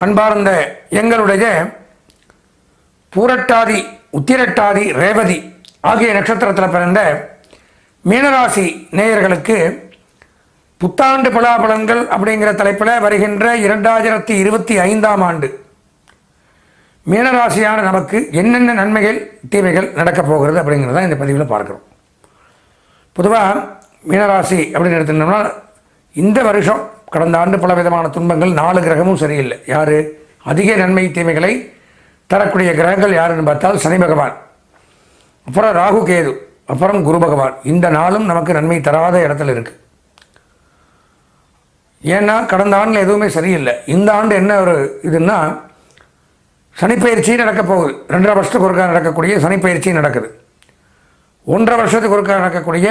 அன்பார்ந்த எங்களுடைய பூரட்டாதி உத்திரட்டாதி ரேவதி ஆகிய நட்சத்திரத்தில் பிறந்த மீனராசி நேயர்களுக்கு புத்தாண்டு பலாபலன்கள் அப்படிங்கிற தலைப்பில் வருகின்ற இரண்டாயிரத்தி இருபத்தி ஐந்தாம் ஆண்டு மீனராசியான நமக்கு என்னென்ன நன்மைகள் தீமைகள் நடக்கப் போகிறது அப்படிங்கிறத இந்த பதிவில் பார்க்குறோம். பொதுவாக மீனராசி அப்படின்னு எடுத்துட்டோம்னா இந்த வருஷம் கடந்த ஆண்டு பல விதமான துன்பங்கள் நாலு கிரகமும் சரியில்லை. யார்? அதிக நன்மை தீமைகளை தரக்கூடிய கிரகங்கள் யாருன்னு பார்த்தால் சனி பகவான். அப்புறம் ராகு கேது அப்புறம் குரு பகவான். இந்த நாளும் நமக்கு நன்மை தராத இடத்துல இருக்குது ஏன்னா கடந்த ஆண்டில் எதுவுமே சரியில்லை. இந்த ஆண்டு என்ன ஒரு இதுன்னா சனிப்பயிற்சி நடக்க போகுது. ரெண்டரை வருஷத்துக்கு ஒருக்கா நடக்கக்கூடிய சனிப்பயிற்சி நடக்குது. ஒன்றரை வருஷத்துக்கு ஒருக்கா நடக்கக்கூடிய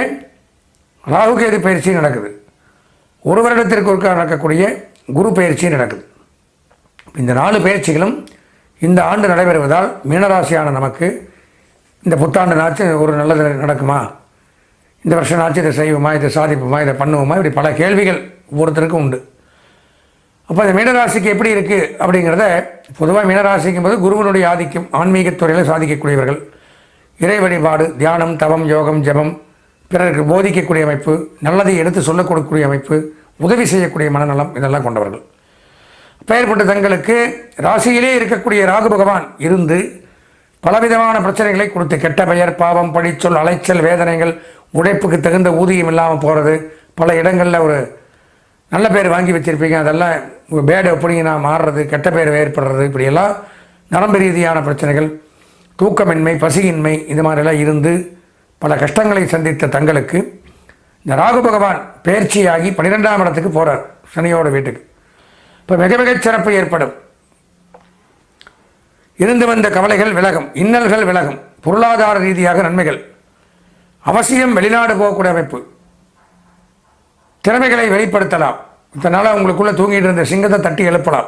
ராகுகேது பயிற்சி நடக்குது. ஒரு வருடத்திற்கு ஒருக்கா நடக்கக்கூடிய குரு பயிற்சி நடக்குது. இந்த நாலு பயிற்சிகளும் இந்த ஆண்டு நடைபெறுவதால் மீனராசியான நமக்கு இந்த புத்தாண்டு நாச்சு ஒரு நல்லது நடக்குமா? இந்த வருஷம் நாச்சு இதை செய்வோமா? இதை சாதிப்போமா? இதை பண்ணுவோமா? இப்படி பல கேள்விகள் ஒவ்வொருத்தருக்கும் உண்டு. அப்போ இந்த மீனராசிக்கு எப்படி இருக்குது அப்படிங்கிறத பொதுவாக மீனராசிக்கும் போது குருவனுடைய ஆதிக்கம் ஆன்மீகத் துறையில் சாதிக்கக்கூடியவர்கள். இறை வழிபாடு தியானம் தவம் யோகம் ஜெபம் பிறருக்கு போதிக்கக்கூடிய அமைப்பு நல்லதை எடுத்து சொல்லிக் கொடுக்கக்கூடிய அமைப்பு உதவி செய்யக்கூடிய மனநலம் இதெல்லாம் கொண்டவர்கள். பெயர்பட்ட தங்களுக்கு ராசியிலே இருக்கக்கூடிய ராகு பகவான் இருந்து பலவிதமான பிரச்சனைகளை கொடுத்து கெட்ட பெயர் பாவம் பழிச்சொல் அலைச்சல் வேதனைகள் உழைப்புக்கு தகுந்த ஊதியம் இல்லாமல் போகிறது பல இடங்களில் ஒரு நல்ல பேர் வாங்கி வச்சுருப்பீங்க. அதெல்லாம் பேடு எப்படிங்கன்னா மாறுறது கெட்ட பேர் ஏற்படுறது இப்படியெல்லாம் நரம்பு ரீதியான பிரச்சனைகள் தூக்கமின்மை பசியின்மை இது மாதிரிலாம் இருந்து பல கஷ்டங்களை சந்தித்த தங்களுக்கு இந்த ராகு பகவான் பயிற்சியாகி பன்னிரெண்டாம் இடத்துக்கு போகிறார் சனியோட வீட்டுக்கு. இப்போ மிக மிகச் சிறப்பு ஏற்படும். இருந்து வந்த கவலைகள் விலகும் இன்னல்கள் விலகும் பொருளாதார ரீதியாக நன்மைகள். அவசியம் வெளிநாடு போகக்கூடிய அமைப்பு. திறமைகளை வெளிப்படுத்தலாம். இதனால் உங்களுக்குள்ளே தூங்கிட்டு இருந்த சிங்கத்தை தட்டி எழுப்பலாம்.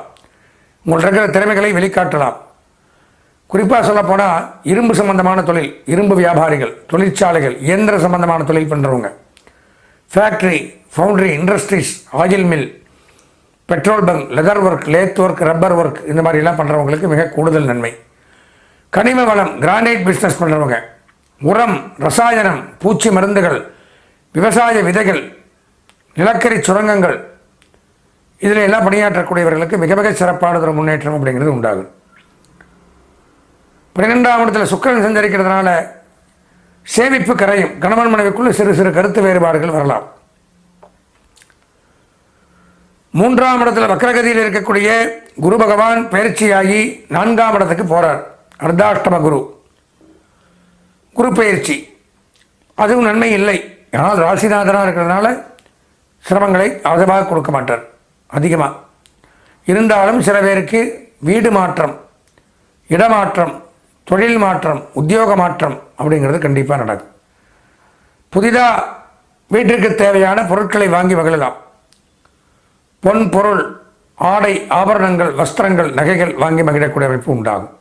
உங்கள் இருக்கிற திறமைகளை வெளிக்காட்டலாம். குறிப்பாக சொல்லப்போனால் இரும்பு சம்பந்தமான தொழில் இரும்பு வியாபாரிகள் தொழிற்சாலைகள் இயந்திர சம்பந்தமான தொழில் பண்ணுறவங்க factory foundry industries oil mill petrol bunk leather work lathe work rubber work இந்த மாதிரிலாம் பண்ணுறவங்களுக்கு மிக கூடுதல் நன்மை. கனிம வளம் கிரானைட் பிஸ்னஸ் பண்ணுறவங்க உரம் ரசாயனம் பூச்சி மருந்துகள் விவசாய விதைகள் நிலக்கரி சுரங்கங்கள். இதில் எல்லாம் பணியாற்றக்கூடியவர்களுக்கு மிக மிக சிறப்பானதொரு முன்னேற்றம் அப்படிங்கிறது உண்டாகும். பன்னிரெண்டாம் இடத்தில் சுக்கரன் சஞ்சரிக்கிறதுனால சேமிப்பு கரையும். கணவன் மனைவிக்குள்ள சிறு சிறு கருத்து வேறுபாடுகள் வரலாம். மூன்றாம் இடத்தில் வக்ரகதியில் இருக்கக்கூடிய குரு பகவான் பயிற்சியாகி நான்காம் இடத்துக்கு போறார். அர்த்தாஷ்டம குரு. குரு பயிற்சி. அதுவும் நன்மை இல்லை. ஆனால் ராசிநாதனாக இருக்கிறதுனால சிரமங்களை அதிகமாக கொடுக்க மாட்டார். அதிகமாக இருந்தாலும் சில பேருக்கு வீடு மாற்றம் இடமாற்றம் தொழில் மாற்றம் உத்தியோக மாற்றம் அப்படிங்கிறது கண்டிப்பாக நடக்கும் புதிதாக வீட்டிற்கு தேவையான பொருட்களை வாங்கி மகிழலாம். பொன் பொருள் ஆடை ஆபரணங்கள் வஸ்திரங்கள் நகைகள் வாங்கி மகிழக்கூடிய அமைப்பு உண்டாகும்.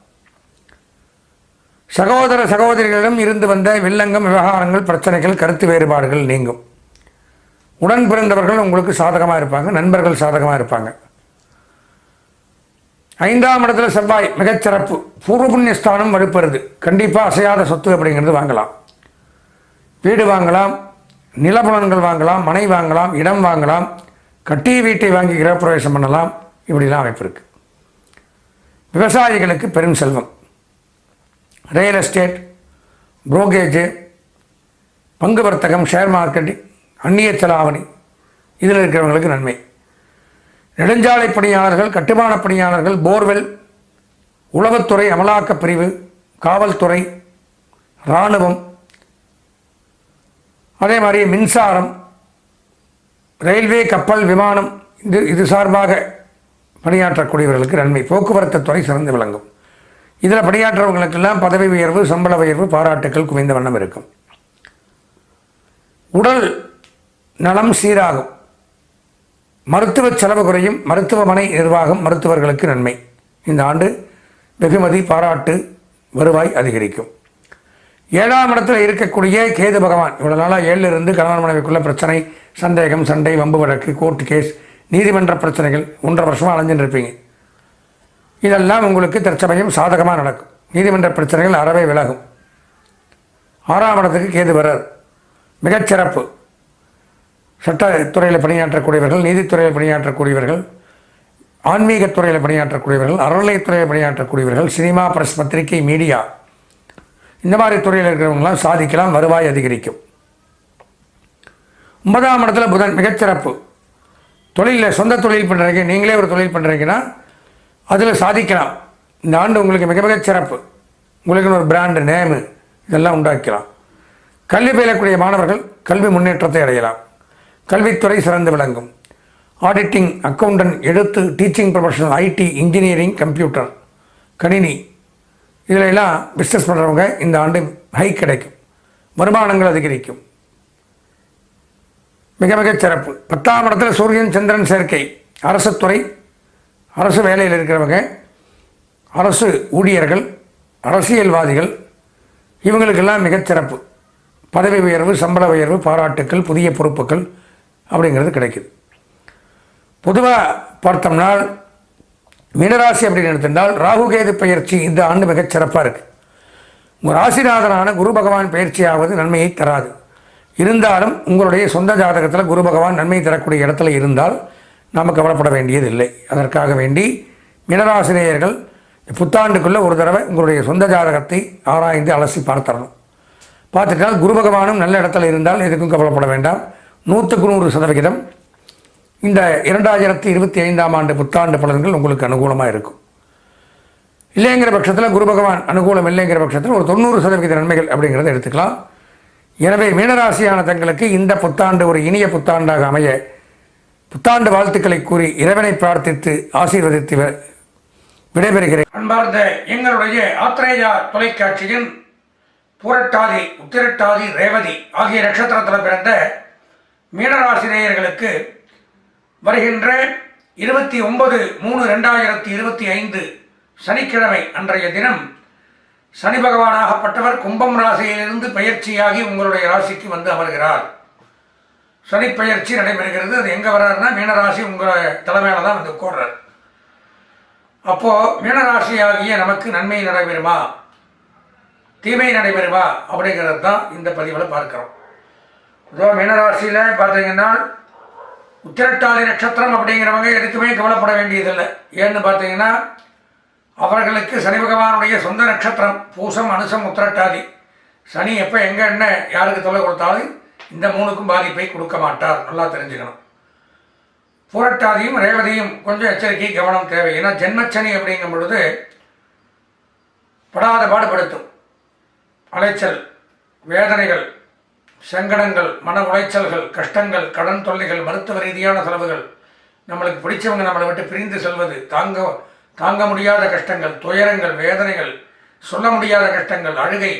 சகோதர சகோதரிகளிடம் இருந்து வந்த வில்லங்கம் விவகாரங்கள் பிரச்சனைகள் கருத்து வேறுபாடுகள் நீங்கும். உடன் பிறந்தவர்கள் உங்களுக்கு சாதகமாக இருப்பாங்க நண்பர்கள் சாதகமாக இருப்பாங்க. ஐந்தாம் இடத்துல செவ்வாய் மிகச்சிறப்பு பூர்வ புண்ணியஸ்தானம் வலுப்பெறுது. கண்டிப்பாக அசையாத சொத்து அப்படிங்கிறது வாங்கலாம். வீடு வாங்கலாம் நிலப்புலன்கள் வாங்கலாம் மனை வாங்கலாம் இடம் வாங்கலாம் கட்டிய வீட்டை வாங்கி கிரகப்பிரவேசம் பண்ணலாம். இப்படிலாம் அமைப்பு இருக்கு. விவசாயிகளுக்கு பெரும் செல்வம். ரியல் எஸ்டேட் புரோக்கேஜு பங்கு வர்த்தகம் ஷேர் மார்க்கெட்டு அந்நிய செலாவணி இதில் இருக்கிறவங்களுக்கு நன்மை. நெடுஞ்சாலை பணியாளர்கள் கட்டுமான பணியாளர்கள் போர்வெல் உளவுத்துறை அமலாக்கப் பிரிவு காவல்துறை இராணுவம் அதே மாதிரி மின்சாரம் ரயில்வே கப்பல் விமானம் இது இது சார்பாக பணியாற்றக்கூடியவர்களுக்கு நன்மை. போக்குவரத்து துறை சிறந்து விளங்கும். இதில் பணியாற்றவங்களுக்கெல்லாம் பதவி உயர்வு சம்பள உயர்வு பாராட்டுக்கள் குவிந்த வண்ணம் இருக்கும். உடல் நலம் சீராகும். மருத்துவ செலவு குறையும் மருத்துவமனை நிர்வாகம் மருத்துவர்களுக்கு நன்மை. இந்த ஆண்டு வெகுமதி பாராட்டு வருவாய் அதிகரிக்கும். ஏழாம் இடத்தில் இருக்கக்கூடிய கேது பகவான் இவ்வளோ நாளாக ஏழில் இருந்து கணவன் மனைவிக்குள்ள பிரச்சனை சந்தேகம் சண்டை வம்பு வழக்கு கோர்ட்டு கேஸ் நீதிமன்ற பிரச்சனைகள் ஒன்றரை வருஷமாக அலைஞ்சுட்டு இருப்பீங்க இதெல்லாம் உங்களுக்கு தற்சமயம் சாதகமாக நடக்கும். நீதிமன்ற பிரச்சனைகள் அறவே விலகும். ஆறாம் இடத்துக்கு கேது வர்றார். மிகச்சிறப்பு. சட்டத்துறையில் பணியாற்றக்கூடியவர்கள் நீதித்துறையில் பணியாற்றக்கூடியவர்கள் ஆன்மீகத்துறையில் பணியாற்றக்கூடியவர்கள் அறநிலையத்துறையில் பணியாற்றக்கூடியவர்கள் சினிமா பிரஸ் பத்திரிகை மீடியா இந்த மாதிரி துறையில் இருக்கிறவங்களாம் சாதிக்கலாம் வருவாய் அதிகரிக்கும். ஒன்பதாம் இடத்துல புதன் மிகச்சிறப்பு. தொழிலில் சொந்த தொழில் பண்ணுறீங்க நீங்களே ஒரு தொழில் பண்ணுறீங்கன்னா அதில் சாதிக்கலாம். இந்த ஆண்டு உங்களுக்கு மிக மிக சிறப்பு. உங்களுக்குன்னு ஒரு பிராண்டு நேமு இதெல்லாம் உண்டாக்கலாம். கல்வி பயிலக்கூடிய மாணவர்கள் கல்வி முன்னேற்றத்தை அடையலாம். கல்வித்துறை சிறந்து விளங்கும். ஆடிட்டிங் அக்கௌண்டன்ட் எழுத்து teaching professional IT engineering computer கணினி. இதில் எல்லாம் பிஸ்னஸ் பண்ணுறவங்க இந்த ஆண்டு ஹை கிடைக்கும். வருமானங்கள் அதிகரிக்கும். மிக மிக சிறப்பு. பத்தாம் இடத்துல சூரியன் சந்திரன் சேர்க்கை. அரசு துறை. அரசு வேலையில் இருக்கிறவங்க அரசு ஊழியர்கள் அரசியல்வாதிகள் இவங்களுக்கெல்லாம் மிகச்சிறப்பு பதவி உயர்வு சம்பள உயர்வு பாராட்டுக்கள் புதிய பொறுப்புகள் அப்படிங்கிறது கிடைக்குது. பொதுவாக பார்த்தோம்னா மீனராசி அப்படின்னு எடுத்திருந்தால் ராகுகேது பயிற்சி இந்த ஆண்டு மிகச் சிறப்பாக இருக்குது உங்கள் ராசிநாதனான குரு பகவான் பயிற்சியாவது நன்மையை தராது. இருந்தாலும் உங்களுடைய சொந்த ஜாதகத்தில் குரு பகவான் நன்மை தரக்கூடிய இடத்துல இருந்தால் நாம் கவலைப்பட வேண்டியதில்லை அதற்காக வேண்டி மினராசிரியர்கள் புத்தாண்டுக்குள்ளே ஒரு தடவை உங்களுடைய சொந்த ஜாதகத்தை ஆராய்ந்து அலசி பார்த்தரணும் பார்த்துட்டால் குரு பகவானும் நல்ல இடத்துல இருந்தால் எதுக்கும் கவலைப்பட வேண்டாம். நூற்றுக்கு நூறு சதவிகிதம். இந்த இரண்டாயிரத்தி இருபத்தி ஐந்தாம் ஆண்டு புத்தாண்டு பலன்கள் உங்களுக்கு அனுகூலமாக இருக்கும். இல்லைங்கிற பட்சத்தில் குரு பகவான் அனுகூலம் இல்லைங்கிற பட்சத்தில் ஒரு தொண்ணூறு சதவிகித நன்மைகள் அப்படிங்கிறத எடுத்துக்கலாம். எனவே மீனராசியான தங்களுக்கு இந்த புத்தாண்டு ஒரு இனிய புத்தாண்டாக அமைய புத்தாண்டு வாழ்த்துக்களை கூறி இறைவனை பிரார்த்தித்து ஆசீர்வதித்து விடைபெறுகிறேன். அன்பார்ந்த எங்களுடைய ஆத்திரேயா தொலைக்காட்சியின் பூரட்டாதி உத்திரட்டாதி ரேவதி ஆகிய நட்சத்திரத்தில் பிறந்த மீனராசி நேயர்களுக்கு வருகின்ற இருபத்தி ஒன்பது மூணு ரெண்டாயிரத்தி இருபத்தி ஐந்து சனிக்கிழமை அன்றைய தினம் சனி பகவானாகப்பட்டவர் கும்பம் ராசியிலிருந்து பயிற்சியாகி உங்களுடைய ராசிக்கு வந்து அமர்கிறார். சனி பயிற்சி நடைபெறுகிறது. அது எங்கே வர்றாருன்னா மீனராசி உங்கள் தலைமையில தான் வந்து கூடுறார். அப்போது மீனராசியாகிய நமக்கு நன்மை நடைபெறுமா? தீமை நடைபெறுமா? அப்படிங்கிறது தான் இந்த பதிவில் பார்க்குறோம். இதோ மீனராசியில் பார்த்தீங்கன்னா உத்திரட்டாதி நட்சத்திரம் அப்படிங்கிறவங்க எதுக்குமே கவலைப்பட வேண்டியதில்லை. ஏன்னு பார்த்தீங்கன்னா அவர்களுக்கு சனி பகவானுடைய சொந்த நட்சத்திரம் பூசம் அனுசம் உத்திரட்டாதி. சனி எப்போ எங்கே என்ன யாருக்கு தொல்லை கொடுத்தாலும் இந்த மூணுக்கும் பாதிப்பை கொடுக்க மாட்டார். நல்லா தெரிஞ்சுக்கணும். புரட்டாதியும் ரேவதியும் கொஞ்சம் எச்சரிக்கை கவனம் தேவை. ஏன்னா ஜென்மச்சனி அப்படிங்கும் பொழுது படாத பாடுபடுத்தும். அலைச்சல் வேதனைகள் சங்கடங்கள் மன உளைச்சல்கள் கஷ்டங்கள் கடன் தொல்லைகள் மருத்துவ ரீதியான செலவுகள். நம்மளுக்கு பிடிச்சவங்க நம்மளை விட்டு பிரிந்து செல்வது தாங்க தாங்க முடியாத கஷ்டங்கள் துயரங்கள் வேதனைகள் சொல்ல முடியாத கஷ்டங்கள் அழுகை.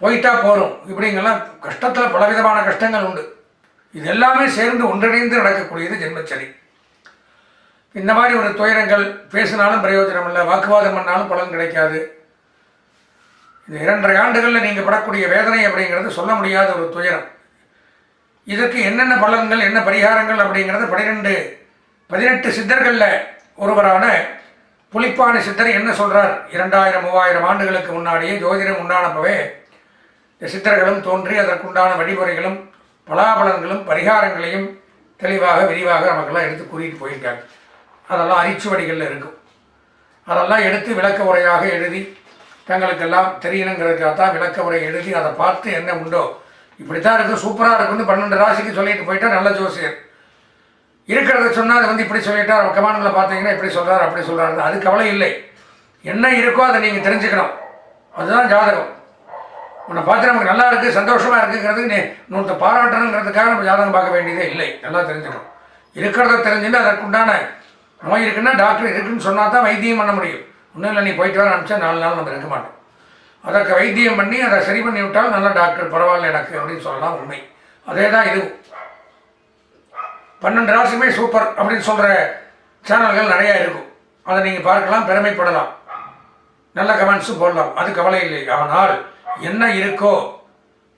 போயிட்டா போகிறோம் இப்படிங்கெல்லாம் கஷ்டத்தில் பலவிதமான கஷ்டங்கள் உண்டு. இது எல்லாமே சேர்ந்து ஒன்றிணைந்து நடக்கக்கூடியது ஜென்மச்சனி இந்த மாதிரி ஒரு துயரங்கள் பேசினாலும் பிரயோஜனம் இல்லை வாக்குவாதம் பண்ணாலும் பலன் கிடைக்காது. இந்த இரண்டரை ஆண்டுகளில் நீங்கள் படக்கூடிய வேதனை அப்படிங்கிறது சொல்ல முடியாத ஒரு துயரம். இதற்கு என்னென்ன பலன்கள் என்ன பரிகாரங்கள் அப்படிங்கிறது பனிரெண்டு பதினெட்டு சித்தர்களில் ஒருவரான புலிப்பாணி சித்தர் என்ன சொல்கிறார் இரண்டாயிரம் மூவாயிரம் ஆண்டுகளுக்கு முன்னாடியே ஜோதிடம் உண்டானப்பவே இந்த சித்தர்களும் தோன்றி அதற்குண்டான வழிமுறைகளும் பலாபலன்களும் பரிகாரங்களையும் தெளிவாக விரிவாக நமக்கெல்லாம் எடுத்து கூறிட்டு போயிருக்காங்க. அதெல்லாம் அரிச்சுவடிகளில் இருக்கும். அதெல்லாம் எடுத்து விளக்க உரையாக எழுதி தங்களுக்கெல்லாம் தெரியணுங்கிறதுக்காக தான் விளக்க உரை எழுதி அதை பார்த்து என்ன உண்டோ. இப்படி தான் இருக்குது சூப்பராக இருக்குன்னு பன்னெண்டு ராசிக்கு சொல்லிட்டு போயிட்டா நல்ல ஜோசியர். இருக்கிறத சொன்னால் அது வந்து இப்படி சொல்லிட்டார் கமாண்டில் பார்த்தீங்கன்னா இப்படி சொல்கிறார் அப்படி சொல்கிறாரு அது கவலை இல்லை. என்ன இருக்கோ அதை நீங்கள் தெரிஞ்சுக்கணும். அதுதான் ஜாதகம். உன்னை பார்த்து நமக்கு நல்லா இருக்குது சந்தோஷமாக இருக்குங்கிறது நீ இன்னொருத்த பாராட்டணுங்கிறதுக்காக நம்ம ஜாதகம் பார்க்க வேண்டியதே இல்லை. நல்லா தெரிஞ்சுக்கணும். இருக்கிறத தெரிஞ்சுட்டு அதற்குண்டான நோய் இருக்குன்னா டாக்டர் இருக்குன்னு சொன்னால் தான் வைத்தியம் பண்ண முடியும். ஒன்றும் இல்லை நீ போயிட்டு வர அனுப்பிச்சா நாலு நாள் நம்ம இருக்க மாட்டோம். அதற்கு வைத்தியம் பண்ணி அதை சரி பண்ணி விட்டால் நல்ல டாக்டர் பரவாயில்ல எனக்கு அப்படின்னு சொல்லலாம் உண்மை. அதே தான் இது. பன்னெண்டு ராசியுமே சூப்பர் அப்படின்னு சொல்கிற சேனல்கள் நிறையா இருக்கும். அதை நீங்கள் பார்க்கலாம் பெருமைப்படலாம். நல்ல கமெண்ட்ஸும் போடலாம். அது கவலை இல்லை. ஆனால் என்ன இருக்கோ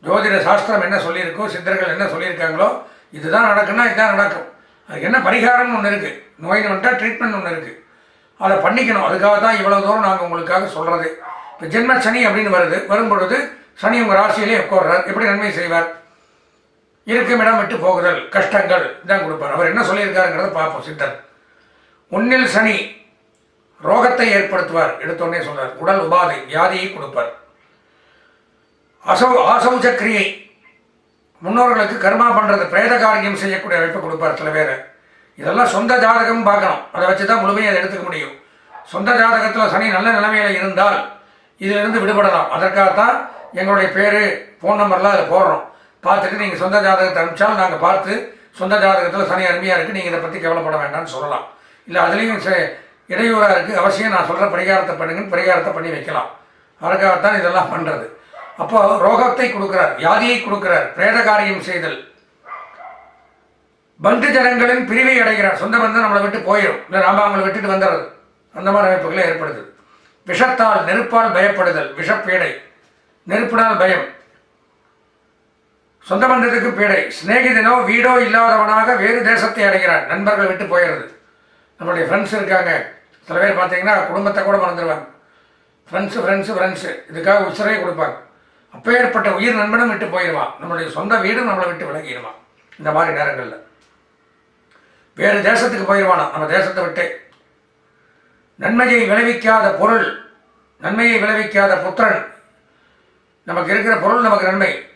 ஜோதிட சாஸ்திரம் என்ன சொல்லியிருக்கோ சித்தர்கள் என்ன சொல்லியிருக்காங்களோ இதுதான் நடக்குன்னா இதுதான் நடக்கும். அதுக்கு என்ன பரிகாரம்னு ஒன்று இருக்குது நோய் வந்துட்டால் ட்ரீட்மெண்ட் ஒன்று இருக்குது அதை பண்ணிக்கணும். அதுக்காக தான் இவ்வளோ தூரம் நாங்கள் உங்களுக்காக சொல்கிறது இப்போ ஜென்ம சனி அப்படின்னு வருது. வரும்பொழுது சனி உங்கள் ராசியிலே உட்கார்றார். எப்படி நன்மை செய்வார்? இருக்கும் இடம் விட்டு போகுதல் கஷ்டங்கள் தான் கொடுப்பார். அவர் என்ன சொல்லியிருக்காருங்கிறத பார்ப்போம் சித்தர். உன்னில் சனி ரோகத்தை ஏற்படுத்துவார் எடுத்தோடனே சொல்றார். உடல் உபாதை வியாதியை கொடுப்பார். அசௌ ஆசௌஜ கிரியை முன்னோர்களுக்கு கர்மா பண்ணுறது பிரேத காரியம் செய்யக்கூடிய அமைப்பை கொடுப்பார் சில பேரை. இதெல்லாம் சொந்த ஜாதகம் பார்க்கணும். அதை வச்சு தான் முழுமையாக அதை எடுத்துக்க முடியும். சொந்த ஜாதகத்தில் சனி நல்ல நிலைமையில் இருந்தால் இதிலிருந்து விடுபடலாம். அதற்காகத்தான் எங்களுடைய பேர் ஃபோன் நம்பர்லாம் அதை போடுறோம். பார்த்துட்டு நீங்கள் சொந்த ஜாதகத்தை அனுப்பிச்சாலும் நாங்கள் பார்த்து சொந்த ஜாதகத்தில் சனி அருமையாக இருக்குது நீங்கள் இதை பற்றி கவலைப்பட வேண்டாம்னு சொல்லலாம். இல்லை அதுலேயும் இடையூறாக இருக்குது அவசியம் நான் சொல்கிற பரிகாரத்தை பண்ணுங்கன்னு பரிகாரத்தை பண்ணி வைக்கலாம். அதற்காகத்தான் இதெல்லாம் பண்ணுறது அப்போ ரோகத்தை கொடுக்குறார் வியாதியை கொடுக்குறார் பிரேத காரியம் செய்தல். பந்து ஜனங்களின் பிரிவை அடைகிறார். சொந்த பந்தம் நம்மளை விட்டு போயிடும் இல்லை நாம அவங்களை விட்டுட்டு வந்துடுறது. அந்த மாதிரி அமைப்புகளை ஏற்படுது. விஷத்தால் நெருப்பால் பயப்படுதல் விஷப்பீடை. நெருப்பினால் பயம். சொந்த பந்தத்துக்கு பீடை. சிநேகிதனோ வீடோ இல்லாதவனாக வேறு தேசத்தை அடைகிறான் நண்பர்கள் விட்டு போயிடுறது. நம்மளுடைய ஃப்ரெண்ட்ஸ் இருக்காங்க. சில பேர் பார்த்தீங்கன்னா குடும்பத்தை கூட மறந்துடுவாங்க. ஃப்ரெண்ட்ஸு ஃப்ரெண்ட்ஸு ஃப்ரெண்ட்ஸு இதுக்காக உசுரையே கொடுப்பாங்க. அப்போ ஏற்பட்ட உயிர் நண்பனும் விட்டு போயிடுவான். நம்மளுடைய சொந்த வீடும் நம்மளை விட்டு விலகிடுவான். இந்த மாதிரி நேரங்களில். வேறு தேசத்துக்கு போயிடுவானா நம்ம தேசத்தை விட்டு. நன்மையை விளைவிக்காத பொருள் நன்மையை விளைவிக்காத புத்திரன். நமக்கு இருக்கிற பொருள் நமக்கு நன்மை.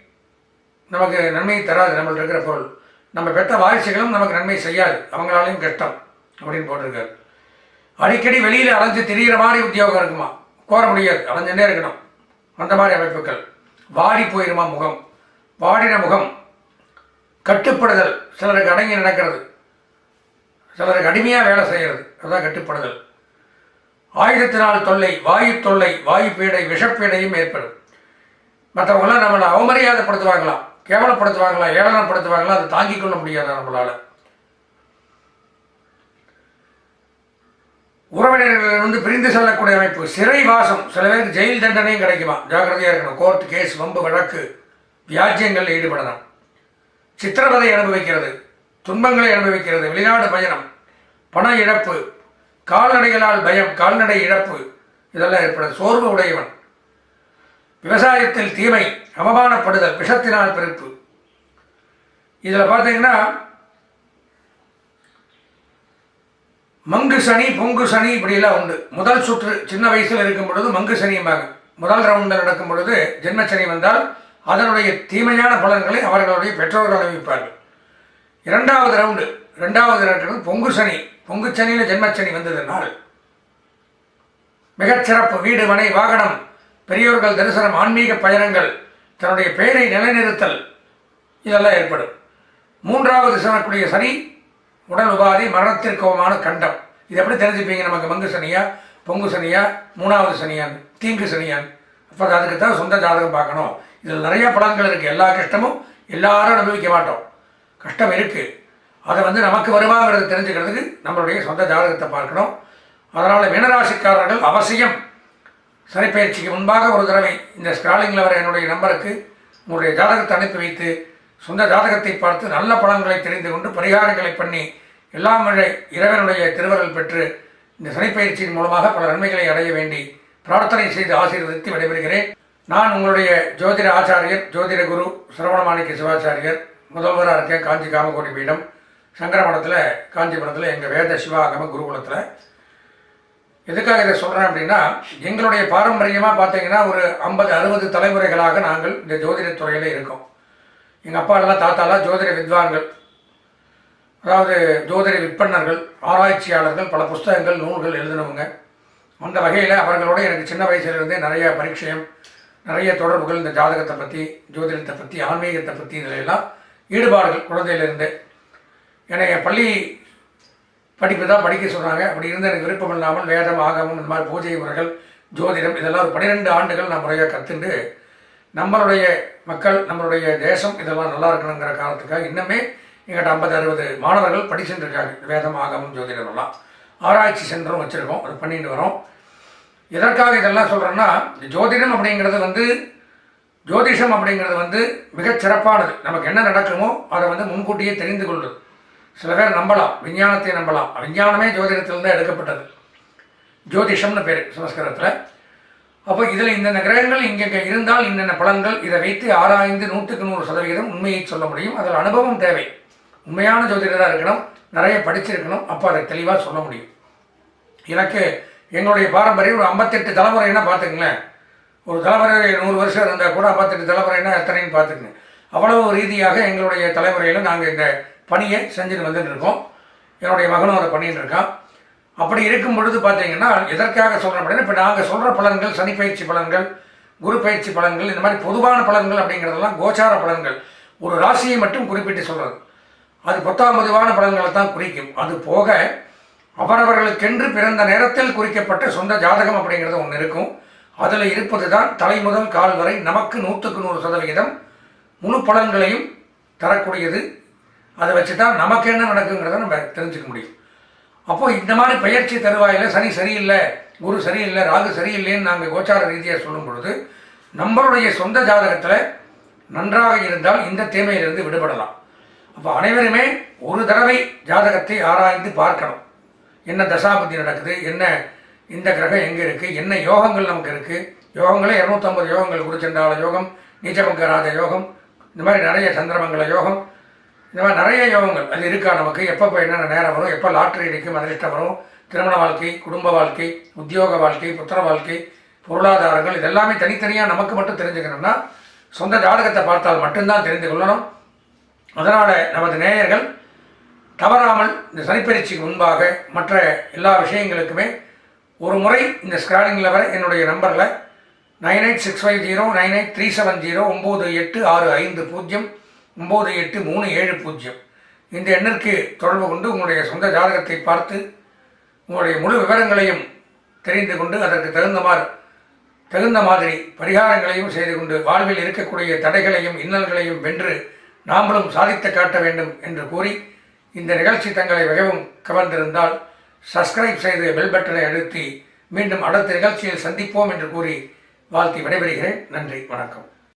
நமக்கு நன்மையை தராது நம்மள்ட்ட இருக்கிற பொருள். நம்ம பெற்ற வாரிசுகளும் நமக்கு நன்மை செய்யாது. அவங்களாலையும் கஷ்டம் அப்படின்னு போட்டிருக்காரு. அடிக்கடி வெளியில் அலைஞ்சு திரிகிற மாதிரி உத்தியோகம் இருக்குமா? கோர முடியாது அலைஞ்சுன்னே இருக்கணும். அந்த மாதிரி அமைப்புகள். வாடி போயிருமா முகம்? வாடின முகம். கட்டுப்படுதல். சிலருக்கு அடங்கி நடக்கிறது. சிலர் கடுமையாக வேலை செய்கிறது அதுதான் கட்டுப்படுதல். ஆயுதத்தினால் தொல்லை வாயு தொல்லை வாயு பீடை விஷப்பீடையும் ஏற்படும். மற்றவங்களாம் நம்மளை அவமரியாதைப்படுத்துவாங்களாம். கேவலப்படுத்துவாங்களா ஏளனப்படுத்துவாங்களா அதை தாங்கிக் கொள்ள முடியாது நம்மளால? உறவினர்களிலிருந்து பிரிந்து செல்லக்கூடிய அமைப்பு. சிறை வாசம் சில பேருக்கு ஜெயில் தண்டனையும் கிடைக்குமா ஜாக்கிரதையாக இருக்கணும். கோர்ட் கேஸ் வம்பு வழக்கு வியாஜ்யங்களில் ஈடுபடலாம். சித்திரவதை அனுபவிக்கிறது. துன்பங்களை அனுபவிக்கிறது. வெளிநாடு பயணம். பண இழப்பு. கால்நடைகளால் பயம். கால்நடை இழப்பு. இதெல்லாம் ஏற்படுது. சோர்வு உடையவன். விவசாயத்தில் தீமை. அவமானப்படுதல். விஷத்தினால் பிறப்பு இதில் பார்த்தீங்கன்னா மங்கு சனி பொங்கு சனி இப்படியெல்லாம் உண்டு. முதல் சுற்று சின்ன வயசில் இருக்கும் பொழுது மங்கு சனியும்பாங்க முதல் ரவுண்டில் நடக்கும் பொழுது ஜென்மச்சனி வந்தால் அதனுடைய தீமையான பலன்களை அவர்களுடைய பெற்றோர்கள் அனுபவிப்பார்கள் இரண்டாவது ரவுண்டு ரெண்டாவது ரவுண்டு பொங்கு சனி. பொங்கு சனியில் ஜென்மச்சனி வந்ததுனால் மிகச்சிறப்பு வீடு மனை வாகனம் பெரியோர்கள் தரிசனம் ஆன்மீக பயணங்கள் தன்னுடைய பெயரை நிலைநிறுத்தல் இதெல்லாம் ஏற்படும். மூன்றாவது சொல்லக்கூடிய சனி உடல் உபாதி மரணத்திற்குமான கண்டம். இது எப்படி தெரிஞ்சுப்பீங்க நமக்கு மங்கு சனியா பொங்கு சனியா மூணாவது சனியான் தீங்கு சனியான் அப்போ அதுக்கு தான் சொந்த ஜாதகம் பார்க்கணும். இதில் நிறைய பலன்கள் இருக்குது எல்லா கஷ்டமும் எல்லாரும் அனுபவிக்க மாட்டோம். கஷ்டம் இருக்குது அதை வந்து நமக்கு வருமாங்கிறத தெரிஞ்சுக்கிறதுக்கு நம்மளுடைய சொந்த ஜாதகத்தை பார்க்கணும். அதனால் மீனராசிக்காரர்கள் அவசியம். சனிப்பயிற்சிக்கு முன்பாக ஒரு தடவை இந்த ஸ்கிராலிங்கில் வர என்னுடைய நம்பருக்கு உங்களுடைய ஜாதகத்தை அனுப்பி வைத்து சொந்த ஜாதகத்தை பார்த்து நல்ல பலன்களை தெரிந்து கொண்டு பரிகாரங்களை பண்ணி எல்லாம் மழை இறைவனுடைய திருவருள் பெற்று இந்த சனிப்பயிற்சியின் மூலமாக பல நன்மைகளை அடைய வேண்டி பிரார்த்தனை செய்து ஆசீர்வதித்து விடைபெறுகிறேன். நான் உங்களுடைய ஜோதிட ஆச்சாரியர் ஜோதிட குரு சரவணமாணிக்க சிவாச்சாரியர். முதல்வராக இருக்கேன் காஞ்சி காமகோடி பீடம். சங்கரமடத்தில் காஞ்சிபுரத்தில் எங்கள் வேத சிவாகம குருகுலத்தில். எதுக்காக இதை சொல்கிறேன் அப்படின்னா எங்களுடைய பாரம்பரியமாக பார்த்தீங்கன்னா ஒரு ஐம்பது அறுபது தலைமுறைகளாக நாங்கள் இந்த ஜோதிடத் துறையில் இருக்கோம். எங்கள் அப்பா தாத்தாலாம் ஜோதிட வித்வான்கள். அதாவது ஜோதிட விற்பனர்கள் ஆராய்ச்சியாளர்கள் பல புஸ்தகங்கள் நூல்கள் எழுதினவங்க. அந்த வகையில் அவர்களோட எனக்கு சின்ன வயசுலேருந்தே நிறைய பரீட்சயம் நிறைய தொடர்புகள் இந்த ஜாதகத்தை பற்றி ஜோதிடத்தை பற்றி ஆன்மீகத்தை பற்றி இதிலெல்லாம் ஈடுபாடுகள் குழந்தையிலிருந்து. என்னை என் பள்ளி படிப்பு தான் படிக்க சொன்னாங்க. அப்படி இருந்து எனக்கு விருப்பம் இல்லாமல் வேதம் ஆகமம் இந்த மாதிரி பூஜை முறைகள் ஜோதிடம் இதெல்லாம் ஒரு பன்னிரெண்டு ஆண்டுகள் நான் முறையாக கற்றுண்டு நம்மளுடைய மக்கள் நம்மளுடைய தேசம் இதெல்லாம் நல்லா இருக்கணுங்கிற காரணத்துக்காக இன்னுமே எங்கிட்ட ஐம்பது அறுபது மாணவர்கள் படிச்சுட்டு இருக்காங்க. வேதம் ஆகமம் ஜோதிடம் எல்லாம். ஆராய்ச்சி சென்றும் வச்சுருக்கோம். அது பண்ணிட்டு வரோம். எதற்காக இதெல்லாம் சொல்கிறேன்னா ஜோதிடம் அப்படிங்கிறது வந்து ஜோதிஷம் அப்படிங்கிறது வந்து மிகச் சிறப்பானது. நமக்கு என்ன நடக்குமோ அதை வந்து முன்கூட்டியே தெரிந்து கொள்வது. சில பேர் நம்பலாம் விஞ்ஞானத்தை நம்பலாம். விஞ்ஞானமே ஜோதிடத்திலிருந்து எடுக்கப்பட்டது. ஜோதிஷம்னு பேர் சமஸ்கிருதத்தில். அப்போ இதில் இந்தந்த கிரகங்கள் இங்கே இருந்தால் இன்னென்ன பலன்கள்? இதை வைத்து ஆராய்ந்து நூற்றுக்கு நூறு சதவிகிதம் உண்மையை சொல்ல முடியும். அதில் அனுபவம் தேவை. உண்மையான ஜோதிடராக இருக்கணும். நிறைய படிச்சிருக்கணும். அப்போ அதை தெளிவாக சொல்ல முடியும். எனக்கு எங்களுடைய பாரம்பரியம் ஒரு ஐம்பத்தெட்டு தலைமுறைன்னா பார்த்துங்களேன் ஒரு தலைமுறை நூறு வருஷம் இருந்தால் கூட ஐம்பத்தெட்டு தலைமுறைனா எத்தனைன்னு பார்த்துக்கோங்க. அவ்வளவு ரீதியாக எங்களுடைய தலைமுறையில் நாங்கள் இந்த பணியை செஞ்சுட்டு வந்துட்டு இருக்கோம். என்னுடைய மகனும் அதை பண்ணிட்டு இருக்கான். அப்படி இருக்கும் பொழுது பார்த்தீங்கன்னா எதற்காக சொல்கிறோம் அப்படின்னா இப்போ நாங்கள் சொல்கிற பலன்கள் சனி பயிற்சி பலன்கள் குரு பயிற்சி பலன்கள் இந்த மாதிரி பொதுவான பலன்கள் அப்படிங்கிறதெல்லாம் கோச்சார பலன்கள். ஒரு ராசியை மட்டும் குறிப்பிட்டு சொல்கிறது அது பத்தாம் பொதுவான பலன்களை தான் குறிக்கும். அது போக அவரவர்களுக்கென்று பிறந்த நேரத்தில் குறிக்கப்பட்ட சொந்த ஜாதகம் அப்படிங்கிறது ஒன்று இருக்கும். அதில் இருப்பது தான் தலை முதல் கால் வரை நமக்கு நூற்றுக்கு நூறு சதவிகிதம் முழு பலன்களையும் தரக்கூடியது. அதை வச்சு தான் நமக்கு என்ன நடக்குங்கிறத நம்ம தெரிஞ்சுக்க முடியும். அப்போது இந்த மாதிரி பயிற்சி தருவாயில் சனி சரியில்லை குரு சரியில்லை ராகு சரியில்லைன்னு நாங்கள் கோச்சார ரீதியாக சொல்லும் பொழுது நம்மளுடைய சொந்த ஜாதகத்தில் நன்றாக இருந்தால் இந்த தீமையிலிருந்து விடுபடலாம். அப்போ அனைவருமே ஒரு தடவை ஜாதகத்தை ஆராய்ந்து பார்க்கணும். என்ன தசாபதி நடக்குது என்ன இந்த கிரகம் எங்கே இருக்குது என்ன யோகங்கள் நமக்கு இருக்குது யோகங்களே இரநூத்தம்பது யோகங்கள் குருச்சண்டால யோகம் நீச்சபங்கராஜ யோகம் இந்த மாதிரி நிறைய சந்திரமங்கல யோகம் இந்த மாதிரி நிறைய யோகங்கள். அது இருக்கா நமக்கு? எப்பப்போ என்னென்ன நேரம் வரும்? எப்போ லாட்ரி அடிக்கும் அதிர்ஷ்டம் வரும்? திருமண வாழ்க்கை குடும்ப வாழ்க்கை உத்தியோக வாழ்க்கை புத்திர வாழ்க்கை பொருளாதாரங்கள் இதெல்லாமே தனித்தனியாக நமக்கு மட்டும் தெரிஞ்சுக்கணும்னா சொந்த ஜாதகத்தை பார்த்தால் மட்டும்தான் தெரிந்து கொள்ளணும். அதனால் நமது நேயர்கள் தவறாமல் இந்த சனிப்பயிற்சிக்கு முன்பாக மற்ற எல்லா விஷயங்களுக்குமே ஒரு முறை இந்த ஸ்க்ராலிங்கில் வர என்னுடைய நம்பரில் nine eight six five zero nine eight three seven zero ஒம்பது எட்டு ஆறு ஐந்து பூஜ்ஜியம் ஒம்பது எட்டு மூணு ஏழு பூஜ்ஜியம். இந்த எண்ணிற்கு தொடர்பு கொண்டு உங்களுடைய சொந்த ஜாதகத்தை பார்த்து உங்களுடைய முழு விவரங்களையும் தெரிந்து கொண்டு அதற்கு தகுந்தமாறு தகுந்த மாதிரி பரிகாரங்களையும் செய்து கொண்டு வாழ்வில் இருக்கக்கூடிய தடைகளையும் இன்னல்களையும் வென்று நாமளும் சாதித்து காட்ட வேண்டும் என்று கூறி இந்த நிகழ்ச்சி தங்களை மிகவும் கவர்ந்திருந்தால் சப்ஸ்கிரைப் செய்து பெல் பட்டனை அழுத்தி மீண்டும் அடுத்த நிகழ்ச்சியில் சந்திப்போம் என்று கூறி வாழ்த்தி விடைபெறுகிறேன். நன்றி வணக்கம்.